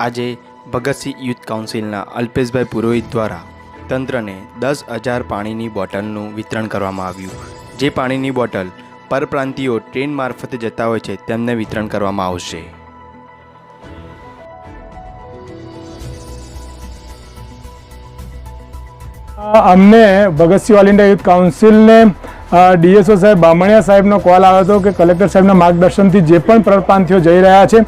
આજે ભગતસિંહ યુથ કાઉન્સિલના અલ્પેશભાઈ પુરોહિત દ્વારા તંત્રને દસ હજાર પાણીની બોટલનું વિતરણ કરવામાં આવ્યું. જે પાણીની બોટલ પરપ્રાંતિયો ટ્રેન મારફતે જતા હોય છે, તેમને વિતરણ કરવામાં આવશે. અમને ભગતસિંહ ઓલ ઇન્ડિયા યુથ કાઉન્સિલને ડીએસઓ સાહેબ બામણિયા સાહેબનો કોલ આવ્યો હતો કે કલેક્ટર સાહેબના માર્ગદર્શનથી જે પણ પ્રપ્રાંતિઓ જઈ રહ્યા છે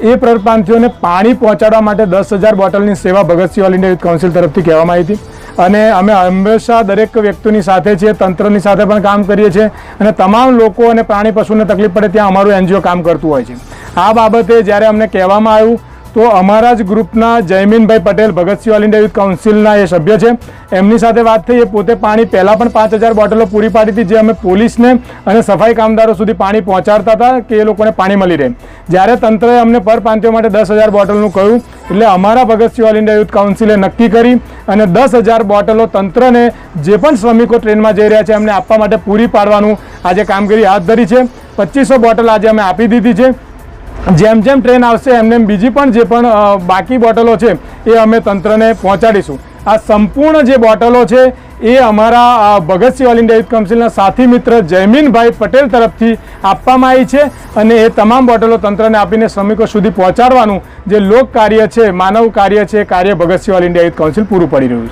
એ પ્રરપ્રાંતિઓને પાણી પહોંચાડવા માટે દસ હજાર બોટલની સેવા Bhagat Singh all India youth council તરફથી કહેવામાં આવી હતી. અને અમે હંમેશા દરેક વ્યક્તિની સાથે છીએ, તંત્રની સાથે પણ કામ કરીએ છીએ અને તમામ લોકો અને પ્રાણી પશુને તકલીફ પડે ત્યાં અમારું એનજીઓ કામ કરતું હોય છે. આ બાબતે જ્યારે અમને કહેવામાં આવ્યું તો અમારા જ ગ્રુપના જયમીનભાઈ Patel Bhagat Singh all India youth કાઉન્સિલના એ સભ્ય છે. એમની સાથે વાત થઈ એ પોતે પાણી પહેલાં પણ પાંચ હજાર બોટલો પૂરી પાડી હતી, જે અમે પોલીસને અને સફાઈ કામદારો સુધી પાણી પહોંચાડતા હતા કે એ લોકોને પાણી મળી રહે. જ્યારે તંત્રએ અમને પર પાંચો માટે દસ હજાર બોટલનું કહ્યું, એટલે અમારા ભગતસિંહ ઓલ ઇન્ડિયા યુથ કાઉન્સિલે નક્કી કરી અને દસ હજાર બોટલો તંત્રને જે પણ શ્રમિકો ટ્રેનમાં જઈ રહ્યા છે, એમને આપવા માટે પૂરી પાડવાનું આજે કામગીરી હાથ ધરી છે. પચીસો બોટલ આજે અમે આપી દીધી છે. જેમ જેમ ટ્રેન આવશે, એમ એમ બીજી પણ જે પણ બાકી બોટલો છે, એ અમે તંત્રને પહોંચાડીશું. આ સંપૂર્ણ જે બોટલો છે, એ અમારા ભગતસિંહ ઓલ ઇન્ડિયા યુથ કાઉન્સિલના સાથી મિત્ર જયમીનભાઈ પટેલ તરફથી આપવામાં આવી છે અને એ તમામ બોટલો તંત્રને આપીને શ્રમિકો સુધી પહોંચાડવાનું જે લોક કાર્ય છે, માનવ કાર્ય છે કાર્ય Bhagat Singh all India youth council પૂરું પડી રહ્યું છે.